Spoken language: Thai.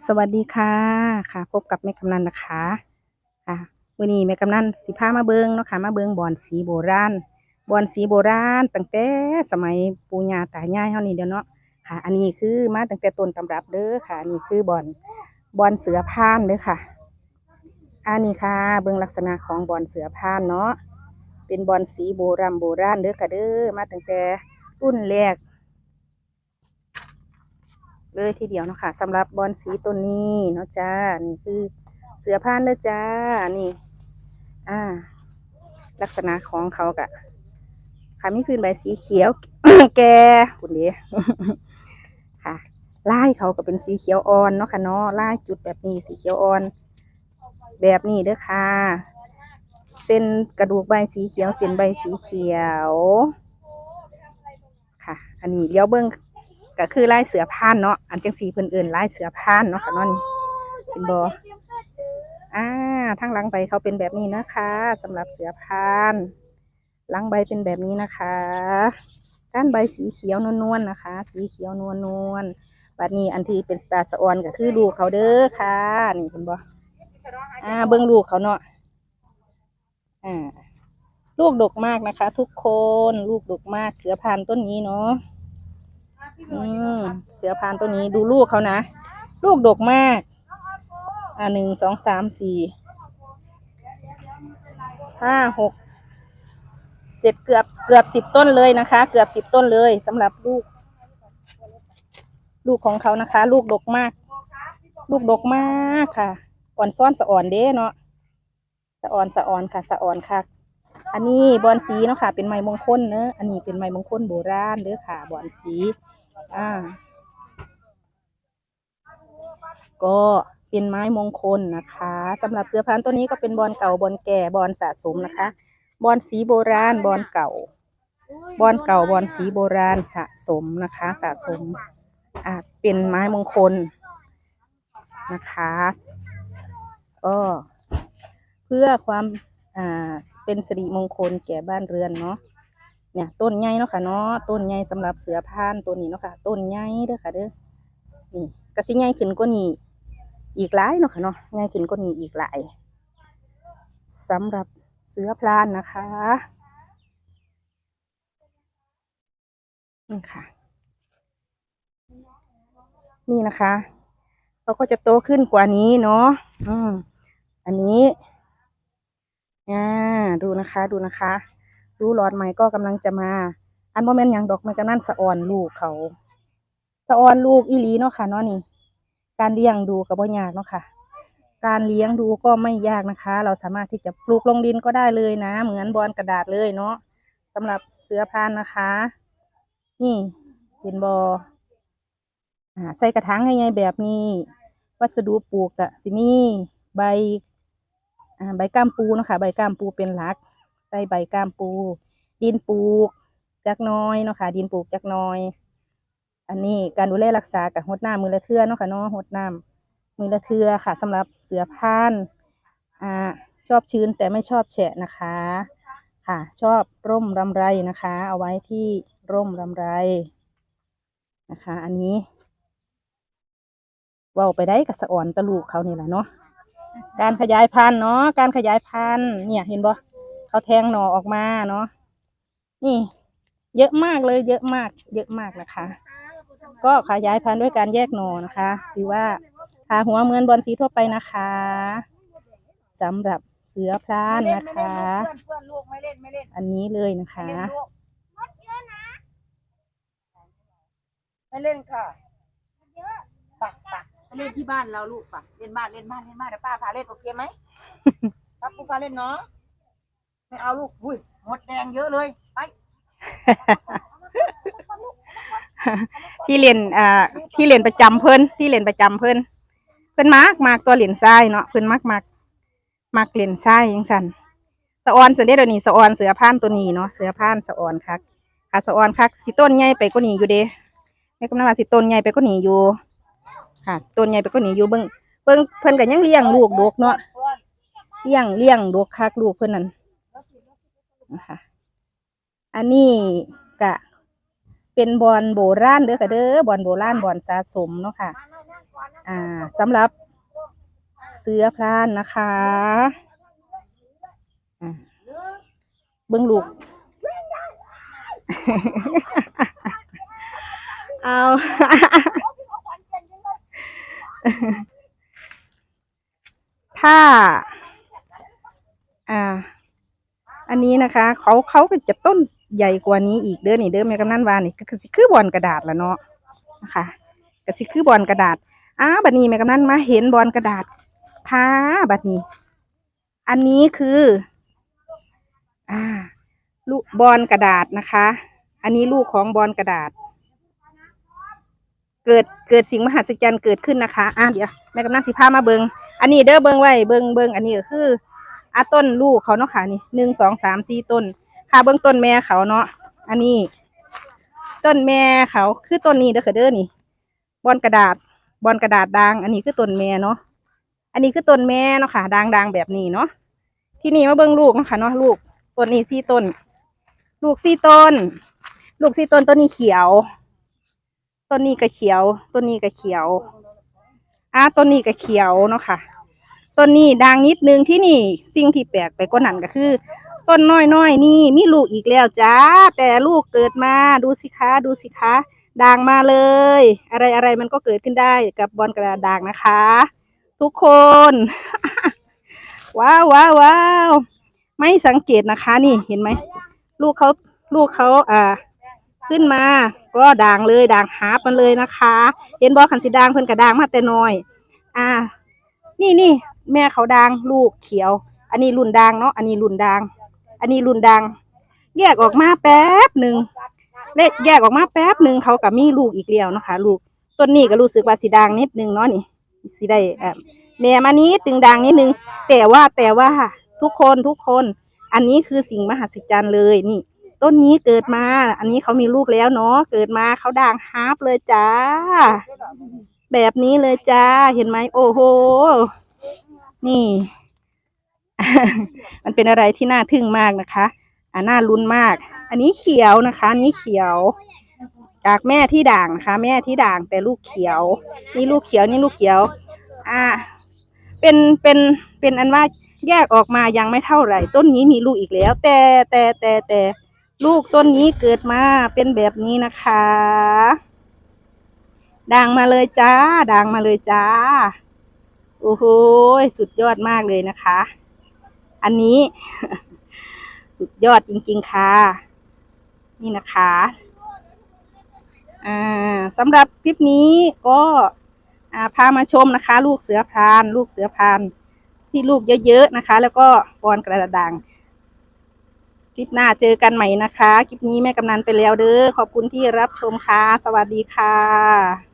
สวัสดีค่ะค่ะ พบกับแม่กำนันนะคะค่ะวันนี้แม่กำนันสิพามาเบิงเนาะค่ะมาเบิงบอนสีโบราณบอนสีโบราณตั้งแต่สมัยปู่ย่าตายายเฮานี่เด้อเนาะค่ะ อันนี้คือมาตั้งแต่ต้นตำรับเด้อค่ะอันนี้คือบอนบอนเสือพานเด้อค่ะ อันนี้ค่ะเบิงลักษณะของบอนเสือพานเนาะเป็นบอนสีโบราณโบราณเด้อค่ะเด้อมาตั้งแต่รุ่นแรก เลยทีเดียวเนาะค่ะสำหรับบอลสีตัวนี้เนาะจ้า นี่คือเสือผ้านเด้อจ้า นี่ อ่า ลักษณะของเขากะค่ะมีพื้นใบสีเขียว แกคุณเดีค่ะลายเขาก็เป็นสีเขียวอ่อนเนาะค่ะเนาะลายจุดแบบนี้สีเขียวอ่อน แบบนี้เด้อค่ะ เส้นกระดูกใบสีเขียว เส้นใบสีเขียว ค่ะ อันนี้เลี้ยวเบิ้ง ก็คือลายเสือพานเนาะอันจังสีเพิ่นเอื่นลายเสือพานเนาะค่ะเนาะนี่เป็นบออ่าทั้งหลังใบเขาเป็นแบบนี้นะคะสำหรับเสือพานหลังใบเป็นแบบนี้นะคะก้านใบสีเขียวนวลๆนะคะ สีเขียวนวลนวลบัดนี้อันที่เป็นสตาร์สออนก็คือลูกเขาเด้อค่ะนี่เห็นบ่อ่าเบิ่งลูกเขาเนาะอ่าลูกดกมากนะคะ ทุกคนลูกดกมากเสือพานต้นนี้เนาะ อืมเสือพานตัวนี้ดูลูกเขานะ ลูกดกมาก อ่าหนึ่งสองสามสี่ห้าหกเจ็ดเกือบเกือบสิบต้นเลยนะคะ เกือบสิบต้นเลยสำหรับลูก ลูกของเขานะคะ ลูกดกมาก ลูกดกมากค่ะอ่อนซ้อนสะอ่อนเด้เนาะสะอ่อนสะอ่อนค่ะสะอ่อนค่ะ อันนี้บอนสีเนาะค่ะ เป็นไม้มงคลเนอะอันนี้เป็นไม้มงคลโบราณเด้อค่ะบอนสี อ่า ก็เป็นไม้มงคลนะคะสำหรับเสื้อผ้าตัวนี้ก็เป็นบอลเก่าบอลแก่บอลสะสมนะคะ บอลสีโบราณบอลเก่า บอลเก่าบอลสีโบราณสะสมนะคะ สะสม อ่าเป็นไม้มงคลนะคะ ก็เพื่อความอ่าเป็นสิริมงคลแก่บ้านเรือนเนาะ เนี่ยต้นใหญ่เนาะค่ะเนาะต้นใหญ่สำหรับเสือพานตัวนี้เนาะค่ะ ต้นใหญ่เด้อค่ะเด้อนี่กระสิใหญ่ขึ้นกว่านี้อีกหลายเนาะค่ะเนาะใหญ่ขึ้นกว่านี้อีกหลายสำหรับเสือพรานนะคะนี่ค่ะ นี่นะคะเขาก็จะโตขึ้นกว่านี้เนาะอืมอันนี้อ่าดูนะคะดูนะคะ ดูหลอดใหม่ก็กำลังจะมา อันโมเมนต์ย่างดอกมันก็นั่นสะออนลูกเขา สะออนลูกอีหลีเนาะค่ะเนาะนี่ การเลี้ยงดูก็บ่ยากเนาะค่ะ การเลี้ยงดูก็ไม่ยากนะคะ เราสามารถที่จะปลูกลงดินก็ได้เลยนะ เหมือนบอลกระดาษเลยเนาะสำหรับเสือพานนะคะ นี่เห็นบออ่าใส่กระถางง่ายๆแบบนี้ วัสดุปลูกอะสิมีใบใบก้ามปูนะคะใบก้ามปูเป็นหลัก ใส่ใบก้ามปู ดินปลูกจักน้อยเนาะค่ะ ดินปลูกจักน้อย อันนี้การดูแลรักษากับหดน้ำมือละเทือเนาะค่ะเนาะหดน้ำมือละเทือค่ะสำหรับเสือพานอ่าชอบชื้นแต่ไม่ชอบแฉะนะคะ ค่ะ ชอบร่มรำไรนะคะ เอาไว้ที่ร่มรำไรนะคะ อันนี้ว่าไปได้กับสะอ่อนตะลูกเขานี่แหละเนาะการขยายพันธุ์เนาะการขยายพันธุ์เนี่ยเห็นบ่ เขาแทงหน่อออกมาเนาะนี่ เยอะมากเลย เยอะมาก เยอะมากนะคะ ก็ขยายพันธุ์ด้วยการแยกหน่อนะคะ หรือว่าหาหัวเหมือนบอลสีทั่วไปนะคะสำหรับเสือพรานนะคะ อันนี้เลยนะคะไม่เล่นค่ะปักปักเล่นที่บ้านเราลูกปักเล่นบ้านเล่นบ้านเล่นบ้านเดี๋ยวป้าพาเล่นโอเคไหมป้าปูพาเล่นเนาะ ไม่เอาลูกอุ้ยหมดแดงเยอะเลยไปที่เรียนอ่าที่เรียนประจำเพิ่นที่เรียนประจำเพิ่นเพิ่นมากมากตัวเหรียญทรายเนาะเพิ่นมากมากมากเหรียญทรายยังสันสะออนเสือเด้อเดี๋ยวนี้สะออนเสือพานตัวนี้เนาะเสือพานสะออนคักค่ะสะออนคักสิต้นใหญ่ไปกว่านี้อยู่เด้แม่กำลังว่าสิต้นใหญ่ไปกว่านี้อยู่ ค่ะต้นใหญ่ไปกว่านี้อยู่เบิ่งเบิ่งเพิ่นก็ยังเลี้ยงลูกดกเนาะเลี้ยงเลี้ยงดกคักลูกเพิ่นนั่น นะคะ อันนี้กะเป็นบอลโบราณเด้อค่ะเด้อบอลโบราณบอลสะสมเนาะค่ะมานั่งก่อนนั่งอ่าสำหรับเสื้อพรานนะคะเบิ้องลูก เอาถ้า อ่า อั นะคะเขาเขาก็จะต้นใหญ่กว่านี้อีกเด้อนี่เด้อแม่กำนันวานี่ก็คือสิคือบอลกระดาษละเนาะนะคะก็สิคือบอลกระดาษอ้าบัดนี้แม่กำนันมาเห็นบอลกระดาษค่ะบัดนี้ อันนี้คือ อ่า ลูกบอลกระดาษนะคะ อันนี้ลูกของบอลกระดาษ เกิดเกิดสิ่งมหัศจรรย์เกิดขึ้นนะคะอะเดี๋ยวแม่กำนันสิพามาเบิงอันนี้เด้อเบิงไว้เบิงเบิงอันนี้ก็คือ อะต้นลูกเขาเนาะค่ะนี่หนึ่งสองสามสี่ต้น ค่ะเบื้องต้นแม่เขาเนาะอันนี้ ต้นแม่เขาคือต้นนี้เด้อค่ะเด้อนี่บอนกระดาษบอนกระดาษด่าง อันนี้คือต้นแม่เนาะอันนี้คือต้นแม่เนาะค่ะด่างด่างแบบนี้เนาะที่นี่มาเบิ่งลูกเนาะค่ะเนาะลูกต้นนี้สี่ต้น ลูกสี่ต้น ลูกสี่ต้นต้นนี้เขียวต้นนี้ก็เขียวต้นนี้ก็เขียวอ่าต้นนี้ก็เขียวเนาะค่ะ ต้นนี้ด่างนิดนึงที่นี่ สิ่งที่แปลกไปกว่านั้นก็คือ ต้นน้อยน้อยๆนี่มีลูกอีกแล้วจ้า แต่ลูกเกิดมาดูสิคะดูสิคะด่างมาเลย อะไรอะไรมันก็เกิดขึ้นได้กับบอลกระดาษด่างนะคะ ทุกคน ว้าวว้าวว้าวไม่สังเกตนะคะ นี่เห็นไหมลูกเขาลูกเขาอ่า ขึ้นมา ก็ด่างเลยด่างฮาร์ปมันเลยนะคะ เห็นบอขันสีด่างเพิ่นกระด่างมาแต่น้อย อ่า นี่นี่ แม่เขาด่างลูกเขียว อันนี้รุ่นด่างเนาะอันนี้รุ่นด่าง อันนี้รุ่นดังแยกออกมาแป๊บหนึ่งเลขแยกออกมาแป๊บหนึ่งเขากับมีลูกอีกแล้วนะคะ ลูกต้นนี้ก็รู้สึกว่าสีดังนิดนึงเนาะนี่สีได้อ่อแม่มานิดดึงดังนิดนึง แต่ว่าแต่ว่าทุกคนทุกคน อันนี้คือสิ่งมหัศจรรย์เลยนี่ ต้นนี้เกิดมา อันนี้เขามีลูกแล้วเนาะเกิดมาเขาด่างฮาร์ปเลยจ้า แบบนี้เลยจ้าเห็นไหมโอ้โห นี่ มันเป็นอะไรที่น่าทึ่งมากนะคะอ่าน่าลุ้นมาก อันนี้เขียวนะคะอันนี้เขียว จากแม่ที่ด่างนะคะ แม่ที่ด่างแต่ลูกเขียว นี่ลูกเขียวนี่ลูกเขียว อ่า เป็นเป็นเป็นอันว่าแยกออกมายังไม่เท่าไหร่ ต้นนี้มีลูกอีกแล้ว แต่แต่แต่แต่ลูกต้นนี้เกิดมาเป็นแบบนี้นะคะด่างมาเลยจ้าด่างมาเลยจ้า โอ้โหสุดยอดมากเลยนะคะ อันนี้ สุดยอดจริง ๆ ค่ะ นี่นะคะอ่าสำหรับคลิปนี้ก็อ่าพามาชมนะคะ ลูกเสือพราน ลูกเสือพรานที่ลูกเยอะๆนะคะ แล้วก็บอนกระดังคลิปหน้าเจอกันใหม่นะคะ คลิปนี้แม่กำนันไปแล้วเด้อ ขอบคุณที่รับชมค่ะ สวัสดีค่ะ